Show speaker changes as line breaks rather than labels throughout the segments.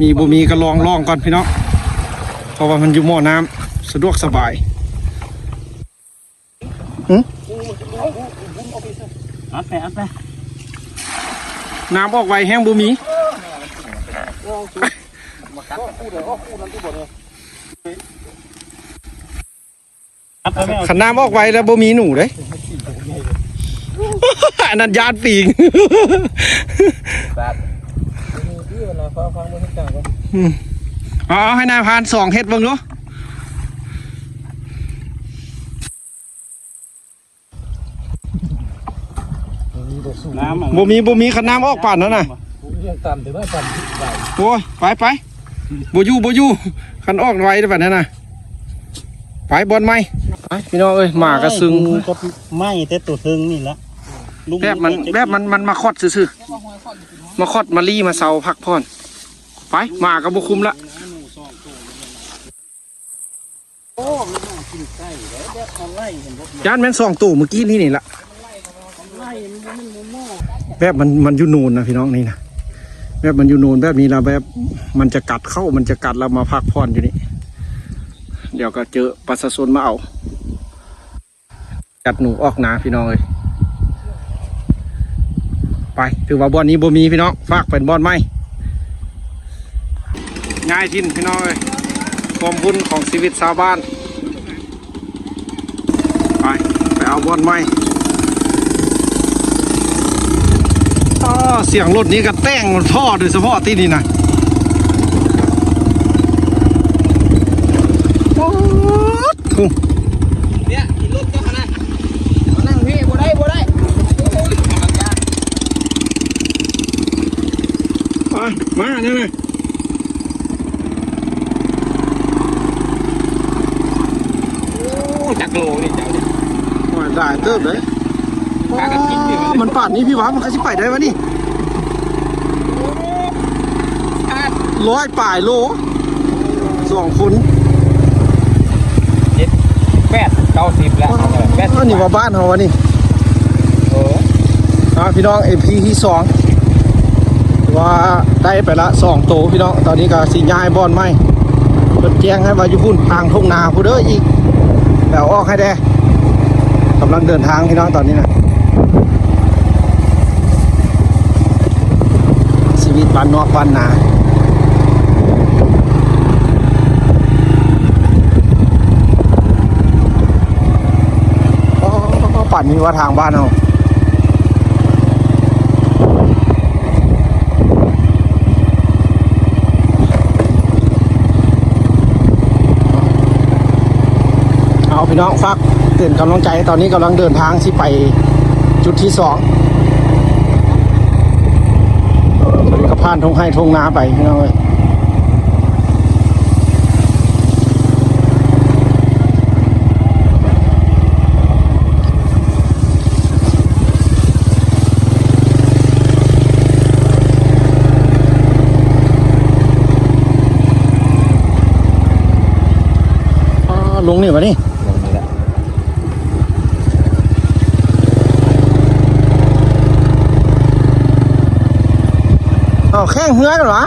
มีบ่มีก็ลองลองก่อนพี่น้องเพราะว่ามันอยู่หม้อน้ำสะดวกสบายหึ
เอาไปเอาไป
น้ำออกไวแห้งบ่มี
เอาไปไม่เอา
ขันน้ำออกไวแล้วบ่มีหนูเด้อันนั้นยา นปีงอืมเอาเอาให้นายพรานสองเฮ็ดเบ้างเนาะ
น้ำอะ
บ่มีบ่มีขันน้ำออกป่านนั้นน่ะ
ยังต่ำแต่ว่าต่ำที่ใบ
โอ้ยไปไปบ่อยู่บ่อยู่ขันออกไวได้ป่านนั้นน่ะไปบอลไหมไปพี่น้องเอ้ยหมากระซึง
ก็ไม่แต่ตัวเทิงนี่ละลุง
แบบมันแบบมันมันมาคอดซื่อๆมาคอดมาลี่มาเซาพักพร ไปมากับบุคุมละ
โอ้มันน่ากินไก่แล้วแบบเอาไล่เห็นบ่
ย่านแม่นสองตู่เมื่อกี้นี่นี่ละ
ไล่มันบ่มันบ่หม้อ
แบบมันมันอยู่นูนนะพี่น้องนี่นะแบบมันอยู่นูนแบบนี้ละแบบมันจะกัดเข้ามันจะกัดเรามาพักพรอนอยู่นี่เดี๋ยวก็เจอประชาชนมาเอากัดหนูออกหนาพี่น้องเลยไปถือว่าบอนนี้บ่มีพี่น้องฝากเป็นบอนไหม ง่ายทิ้นพี่น้องเลยความบุญของชีวิตชาวบ้าน ไป ไปเอาบอลไหมอ๋อเสียงรถนี้ก็แต่งท่อโดยเฉพาะที่นี่นะโอ้ทุ่ม
เนี่ยรถเจ้าคณะมานั่งพี่บ่ได้บ่ได้
ไปมาเนี่ยเลย
จักโลนี่เจ้าเนี่ย
ว่าได้เติบเลย
พากันกินอยู่
อ๋อมันป่านนี้พี่วะมันก็สิไปได้วะนี่
พาด
ร้อยป่ายโลสองคน
แปดเก้าสิบแล้วแปด
อันนี้ว่าบ้านเขาวะนี่
เออ
อ่าพี่น้องเอพีที่สองว่าได้ไปละสองโตวพี่น้องตอนนี้ก็สิย้ายบอลไหมเปิดแจ้งให้ว่าอยู่พุ่นทางทุ่งนาผู้เด้ออีก แบวออกให้ได้กำลังเดินทางพี่น้องตอนนี้นะชีวิตบ้านนอกบ้านนาปั่นนี้ว่าทางบ้านเราเอา พี่น้องฝากเตือนกำลังใจตอนนี้กำลังเดินทางที่ไปจุดที่สองตอนนี้ก็ผ่านทงให้ทงนาไปพี่น้องเอ้ยอ๋อลงนี่วะนี่
ลงนี่แหละ
เอา แข้งเหือนเหรอ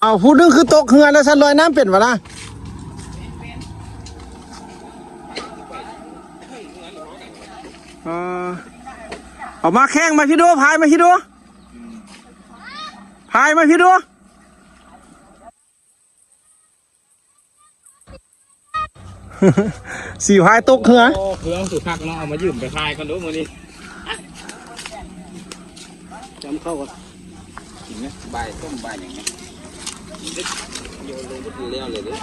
เอาพูดนึงคือตกเหือแล้วฉันลอยน้ำเป็นวะล่ะเออเอามาแข้งมาพี่ดูพายมาพี่ดูพายมาพี่ดู สี่พายตกเหือ
โอ้เครื่องสุดพักเนาะเอามายืมไปคายกันดูมื้อนี้
จำเข้ากัน
กินไหมใบต้มใบอย่างเงี้ยโยนลงไปเลี้ยวเลยเด้อ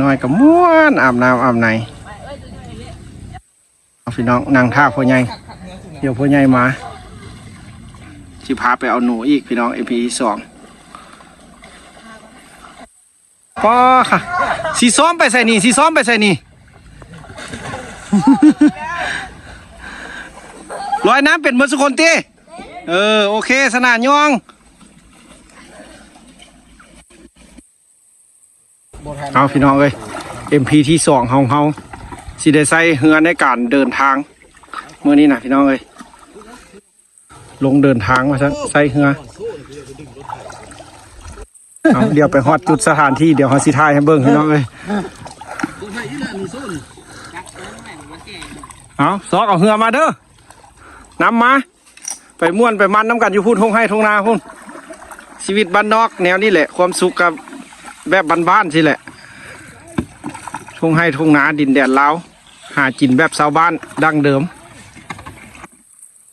น้อยกับม้วนอาบน้ำอาบในเอาพี่น้องนั่งท่าพ่อใหญ่เดี๋ยวพ่อใหญ่มาสิพาไปเอาหนูอีกพี่น้องเอพีสอง ป้อค่ะสีซ้อมไปใส่นี่สีซ้อมไปใส่นี่ลอยน้ำเป็นเมือสุคนตีเออ โอเค สนานยองเอาพี่น้องเอ้ย MP ที่สองเฮาเฮาสีได้ใส่เฮือในการเดินทางเมื่อนี้นะพี่น้องเลยลงเดินทางมาซะใส่เฮือ เอาเดี๋ยวไปฮอดจุดสถานที่เดี๋ยวเฮาสิถ่ายให้เบิ่งพี่น้องเอ้ยเอาซอกเอาเฮือมาเด้อนำมา ไปม่วนไปมันน้ำกันอยู่พุ่นทงให้ทงนาพุ่นชีวิตบ้านนอกแนวนี้แหละ ความสุขกับแบบบ้านๆสิแหละทุ่งให้ทุ่งนาดินแดนลาวหากินแบบชาวบ้านดั้งเดิม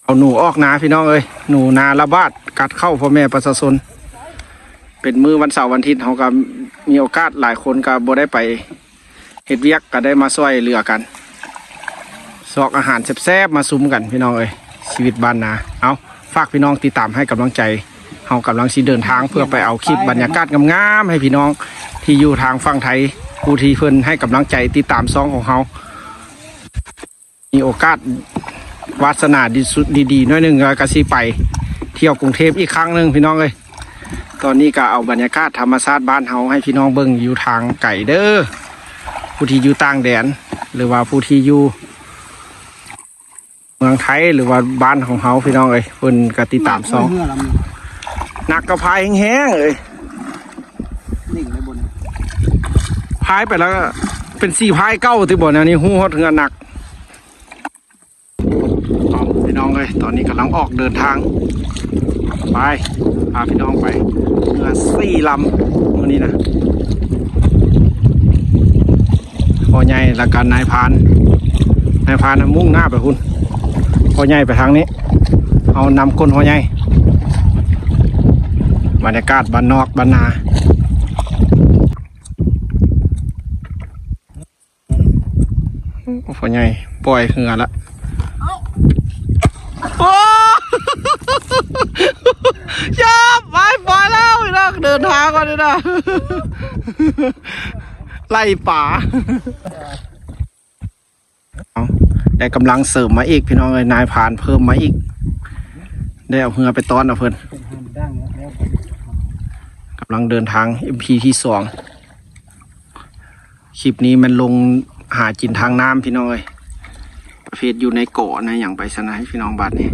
เอาหนูออกนาพี่น้องเอ้ยหนูนาระบาดกัดเข้าพ่อแม่ประชาชน เป็นมือวันเสาร์วันอาทิตย์เขาก็มีโอกาสหลายคนก็บ่ได้ไปเฮ็ดเวียกก็ได้มาช่วยเหลือกันซอกอาหารแซ่บๆมาซุ้มกันพี่น้องเอ้ยชีวิตบ้านนาเอาฝากพี่น้องติดตามให้กำลังใจเฮากำลังสิเดินทางเพื่อไปเอาคลิปบรรยากาศงามๆให้พี่น้องที่อยู่ทางฝั่งไทยผู้ที่เพิ่นให้กำลังใจติดตามซองของเขามีโอกาสวาสนาดีๆน้อยหนึ่งก็กสิไป เที่ยวกรุงเทพอีกครั้งหนึ่งพี่น้องเลย ตอนนี้ก็เอาบรรยากาศธรรมชาติบ้านเฮาให้พี่น้องเบิ่งอยู่ทางไก่เด้อผู้ที่อยู่ต่างแดน หรือว่าผู้ที่อยู่เมืองไทยหรือว่าบ้านของเฮาพี่น้องเอ้ยเพิ่นก็ติดตามซอง
เมื่อลำนี้
นักกระพายแห้งๆเอ้ย
นิ่งในบน
พายไปแล้วก็เป็นสี่พายเก้าที่บ่อนะนี่หูฮอดเงือหนักเอาพี่น้องเลยตอนนี้กำลังออกเดินทาง ไปพาพี่น้องไปเรือสี่ลำมื่อนี้นะพอใหญ่และกันนายพรานนายพรานน่ะมุ่งหน้าไปคุณพอใหญ่ไปทางนี้ เอานำคนพอใหญ่บรรยากาศบ้านนอกบ้านนาพ่อใหญ่ปล่อยเหือละโอ้ ยาไปปแล้วพี่น้องเดินทางก่อนเลยนะไล่ป่าเอาได้กำลังเสริมมาอีกพี่น้องเลยนายผ่านเพิ่มมาอีก ได้เอาเหือไปต้อนเอาเพิ่น
เป็น
กำลังเดินทาง MP ที่สองคลิปนี้มันลงหากินทางน้ำพี่น้องเอ้ยประเภทอยู่ในเกาะนะอย่างไปสนายพี่น้องบัดนี่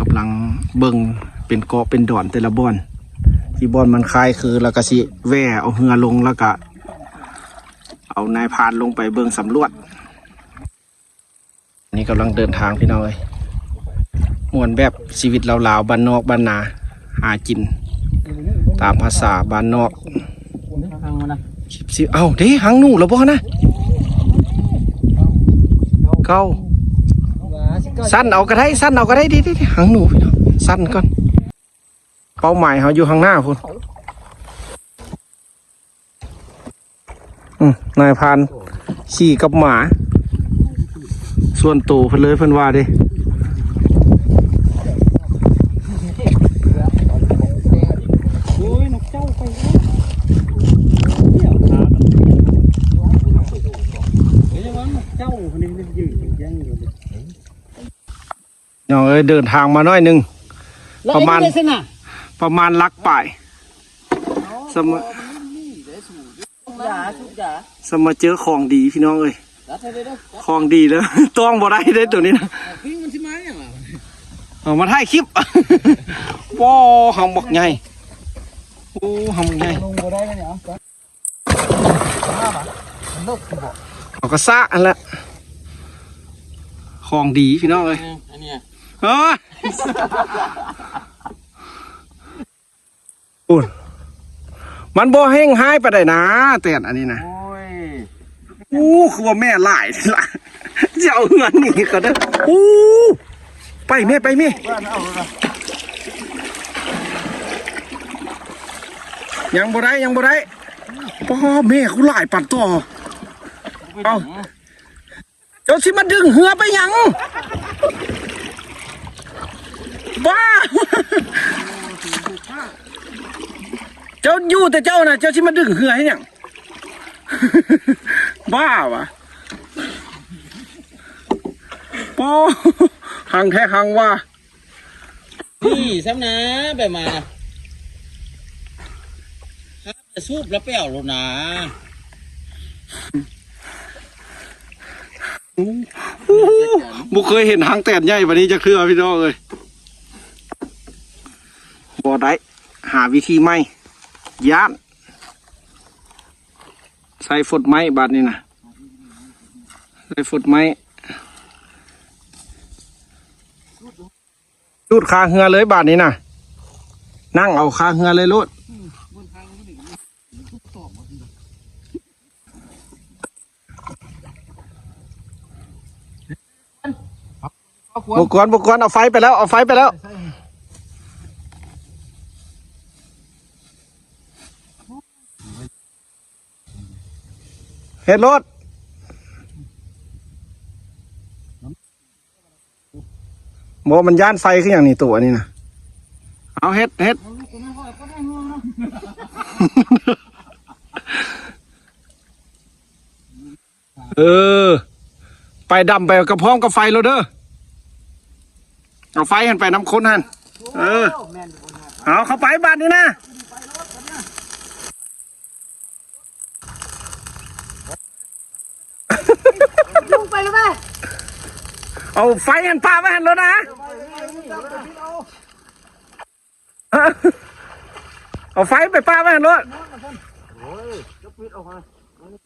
กำลัง เบิ่งเป็นเกาะเป็นดอนแต่ละบ่อน ที่บ่อนมันคลายคือแล้วก็สิแว่เอาเหือลงแล้วก็เอานายพรานลงไปเบิ่งสำรวจ นี่กำลังเดินทางพี่น้องเอ้ยมวนแบบชีวิตลาวๆบ้านนอกบ้านนาหากิน ตามภาษาบ้านนอก
ทางมันนะ
สิบสิเอ้าเด้หังหนูแล้วบ่นะเก้าสั้นเอาก็ได้สั้นเอาก็ได้ดิดิดิหังหนูพี่น้อง สั้นก่อน เป้าหมายเขาอยู่ข้างหน้าพุ่นายพานขี่กับหมา ส่วนตัวเพิ่นเลยเพิ่นว่าดิ
ยังอยู่เอ
งเอ้ยเดินทางมาหน้อยหนึง ประมาณ
แล้วไอ้นี่ได้สินะ
ประมาณลักป่ายสม
ทุกยาทุกยา
สมมาเจอของดีพี่น้องเอ้ย
แล้วเธอได้ได้
ของดีแล้วต้องบ่ได้ได้ตัวนี้นะ
ปิ้งมันที่ไม้อย่างไร
เอามาถ่ายคลิปว้าหำบักใหญ่โอ้หำบักใหญ่
ลงบ่ได้ไหมเนี่ยห้าบาทมันเลิกคือบอก
เอาก็ซะอันละของดีพี่น้องเอ้ย
อันเนี้ย
เฮ้ย อุ่นมันบ่แห้งหายไปได้นะแต่อันนี้นะ
โอ้ย
อู้คือว่าแม่หลายล่ะจะเอาเงินนี่ก็ได้อู้ไปแม่ไปแม่
บ้านเอาละ
ยังบ่ได้ยังบ่ได้พ่อแม่เขาหลายปัดต่อเอาเจ้าสิมาดึงเหือไปหยัง บ้า เจ้าอยู่แต่เจ้าน่ะเจ้าสิมาดึงเหือให้หยังบ้าวะปอหังแท้หังว่า
นี่ซ้ำนะแบบมาครับ
สูบแล้วเปรี้ยวแล้วนะ
บุเคยเห็นหางแตนใหญ่แบบนี้จะเคลือพี่น้องเลย บอได้หาวิธีไม่ย่านใส่ฝดไม้บาดนี้นะใส่ฝดไม้รูดคาเหือเลยบาดนี้นะนั่งเอาคาเหือเลยรูดบุกวนบุกวนเอาไฟไปแล้วเอาไฟไปแล้ว เฮ็ดรถโมมันย่านไฟขึ้นอย่างนี้ตัวนี้นะเอาเฮ็ดเฮ็ดเออ ไปดำไปกระพร้อมกับไฟเราเด้อเอาไฟหันไปน้ำค้นหันเออ เอาเข้าไปบ้านนี้นะ
ลุงไป
เอาไฟหันปาไว้หันแล้วนะเอาไฟไปป้าไว้หันรถ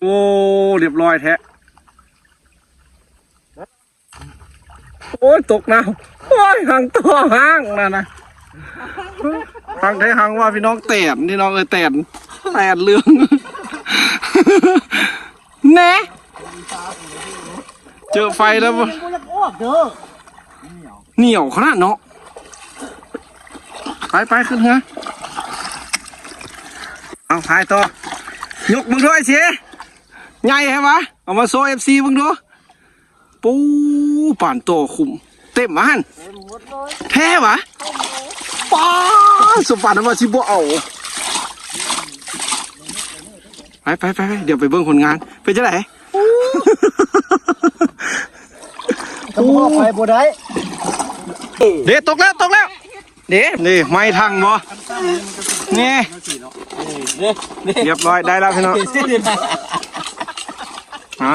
โอ้เรียบร้อยแท้โอ้ยตกน้ำโอ้ยหางตัวหางนั่นนะหางไทยหางว่าพี่น้องแตนพี่น้องเอ้ยแตนแตนเรือง แน่ เจอไฟแล้วบ่
กูจะอ้วกเด้อ
เหนียวขนาดเนาะไปไปขึ้นเถอะเอาพายต่อยกมึงด้วยสิใหญ่ใช่ปะเอามาโซเอฟซีมึงดูปูป่านโตคุม เต็มมาหันแท้วะป้าสมปันว่าชิบเอาไปไปไปไปเดี๋ยวไปเบิ่งผลงานเป็นจะไหน
กระบอกไปบ่ได้
เดี๋ยวตกแล้วตกแล้วเดี๋ยวนี่ไม่ทังบ่นี่เรียบร้อยได้แล้วพี่น้องฮะ